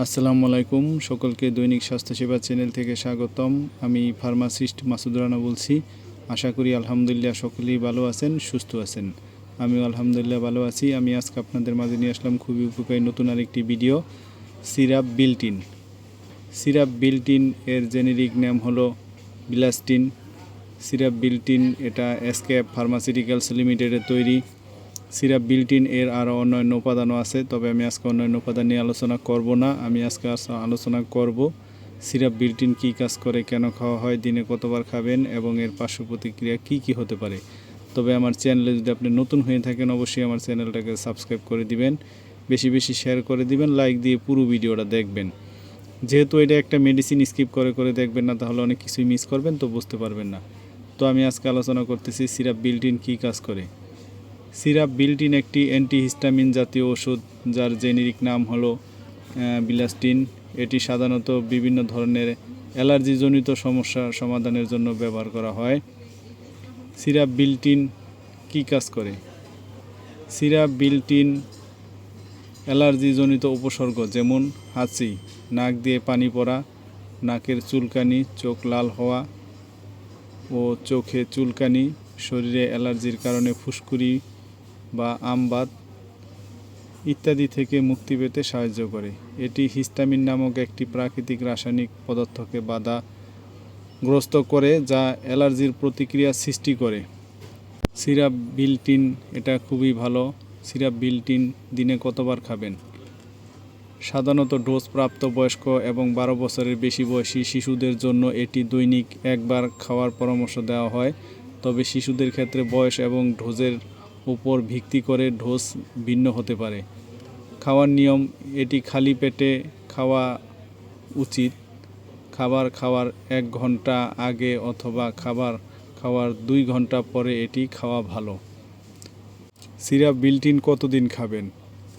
আসসালামু আলাইকুম, সকলকে দৈনিক স্বাস্থ্যসেবা চ্যানেল থেকে স্বাগতম। আমি ফার্মাসিস্ট মাসুদ রানা বলছি। আশা করি আলহামদুলিল্লাহ সকলেই ভালো আছেন, সুস্থ আছেন। আমি আলহামদুলিল্লাহ ভালো আছি। আমি আজকে আপনাদের মাঝে নিয়ে আসলাম খুবই উপকারী নতুন আরেকটি video, syrup Biltin. Syrup Biltin এর জেনেরিক নাম হলো বিলাস্টিন। সিরাপ বিল্টিন এটা এসকেপ ফার্মাসিউটিক্যালস লিমিটেডের তৈরি। সিরাপ বিল্টিন এর আরও অন্যান্য উপাদানও আছে, তবে আমি আজকে অন্যান্য উপাদান নিয়ে আলোচনা করব না। আমি আজকে আলোচনা করব সিরাপ বিল্টিন কী কাজ করে, কেন খাওয়া হয়, দিনে কতবার খাবেন এবং এর পার্শ্ব প্রতিক্রিয়া কী কী হতে পারে। তবে আমার চ্যানেলে যদি আপনি নতুন হয়ে থাকেন, অবশ্যই আমার চ্যানেলটাকে সাবস্ক্রাইব করে দিবেন, বেশি বেশি শেয়ার করে দিবেন, লাইক দিয়ে পুরো ভিডিওটা দেখবেন। যেহেতু এটা একটা মেডিসিন স্কিপ করে করে দেখবেন না, তাহলে অনেক কিছুই মিস করবেন, তো বুঝতে পারবেন না। তো আমি আজকে আলোচনা করতেছি সিরাপ বিল্টিন কী কাজ করে। সিরাপ বিল্টিন একটি অ্যান্টিহিস্টামিন জাতীয় ওষুধ, যার জেনেরিক নাম হলো বিলাস্টিন। এটি সাধারণত বিভিন্ন ধরনের অ্যালার্জিজনিত সমস্যা সমাধানের জন্য ব্যবহার করা হয়। সিরাপ বিল্টিন কী কাজ করে? সিরাপ বিল্টিন অ্যালার্জিজনিত উপসর্গ যেমন হাঁচি, নাক দিয়ে পানি পড়া, নাকের চুলকানি, চোখ লাল হওয়া ও চোখে চুলকানি, শরীরে অ্যালার্জির কারণে ফুসকুড়ি বা আমবাত ইত্যাদি থেকে মুক্তি পেতে সাহায্য করে। এটি হিস্টামিন নামক একটি প্রাকৃতিক রাসায়নিক পদার্থকে বাধা গ্রস্ত করে, যা অ্যালার্জির প্রতিক্রিয়া সৃষ্টি করে। সিরাপ বিল্টিন, এটা খুবই ভালো। সিরাপ বিল্টিন দিনে কতবার খাবেন? সাধারণত ডোজ প্রাপ্ত বয়স্ক এবং বারো বছরের বেশি বয়সী শিশুদের জন্য এটি দৈনিক একবার খাওয়ার পরামর্শ দেওয়া হয়। তবে শিশুদের ক্ষেত্রে বয়স এবং ডোজের উপর ভিত্তি করে ডোজ ভিন্ন হতে পারে। খাওয়ার নিয়ম, এটি খালি পেটে খাওয়া উচিত। খাবার খাওয়ার এক ঘণ্টা আগে অথবা খাবার খাওয়ার দুই ঘণ্টা পরে এটি খাওয়া ভালো। সিরাপ বিল্টিন কতদিন খাবেন?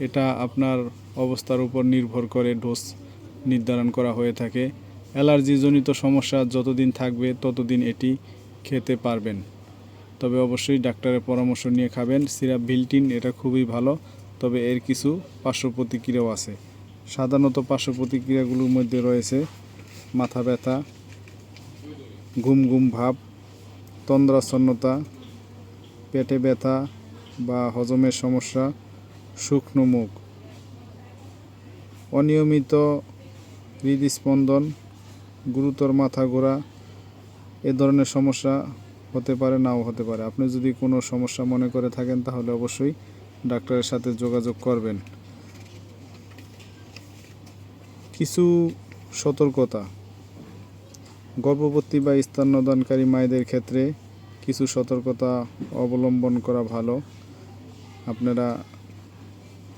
এটা আপনার অবস্থার উপর নির্ভর করে ডোজ নির্ধারণ করা হয়ে থাকে। অ্যালার্জিজনিত সমস্যা যতদিন থাকবে ততদিন এটি খেতে পারবেন। তবে অবশ্যই ডাক্তারের পরামর্শ নিয়ে খাবেন। সিরাপ বিল্টিন এটা খুবই ভালো। তবে এর কিছু পার্শ্ব প্রতিক্রিয়াও আছে। সাধারণত পার্শ্ব প্রতিক্রিয়াগুলোর মধ্যে রয়েছে মাথা ব্যথা ঘুম ঘুম ভাব তন্দ্রাচ্ছন্নতা পেটে ব্যথা বা হজমের সমস্যা, শুকনো মুখ, অনিয়মিত হৃদস্পন্দন, গুরুতর মাথা ঘোরা, এ ধরনের সমস্যা হতে পারে, নাও হতে পারে। আপনি যদি কোনো সমস্যা মনে করে থাকেন, তাহলে অবশ্যই ডাক্তারের সাথে যোগাযোগ করবেন। কিছু সতর্কতা। গর্ভবতী বা স্তন্যদানকারী মায়েদের ক্ষেত্রে কিছু সতর্কতা অবলম্বন করা ভালো। আপনারা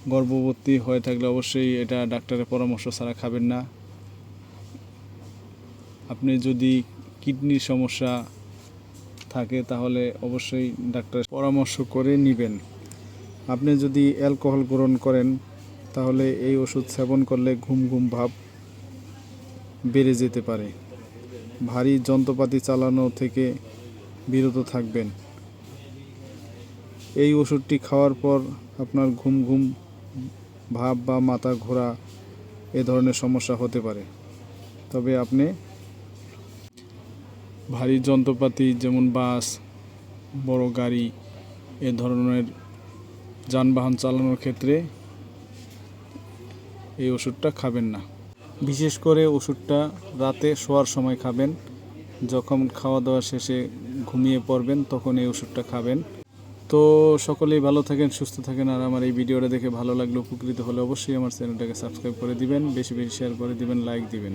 গর্ভবতী হয়ে থাকলে অবশ্যই এটা ডাক্তারের পরামর্শ ছাড়া খাবেন না। আপনি যদি কিডনির সমস্যা থাকে, তাহলে অবশ্যই ডাক্তারের পরামর্শ করে নেবেন। আপনি যদি অ্যালকোহল গ্রহণ করেন, তাহলে এই ওষুধ সেবন করলে ঘুম ঘুম ভাব বেড়ে যেতে পারে। ভারী যন্ত্রপাতি চালানো থেকে বিরত থাকবেন। এই ওষুধটি খাওয়ার পর আপনার ঘুম ঘুম ভাব বা মাথা ঘোরা এ ধরনের সমস্যা হতে পারে। তবে আপনি ভারী যন্ত্রপাতি, যেমন বাস, বড় গাড়ি, এ ধরনের যানবাহন চালানোর ক্ষেত্রে এই ওষুধটা খাবেন না। বিশেষ করে ওষুধটা রাতে শোয়ার সময় খাবেন। যখন খাওয়া দাওয়া শেষে ঘুমিয়ে পড়বেন, তখন এই ওষুধটা খাবেন। তো সকলেই ভালো থাকেন, সুস্থ থাকেন। আর আমার এই ভিডিওটা দেখে ভালো লাগলে উপকৃত হলে অবশ্যই আমার চ্যানেলটাকে সাবস্ক্রাইব করে দিবেন, বেশি বেশি শেয়ার করে দিবেন লাইক দিবেন।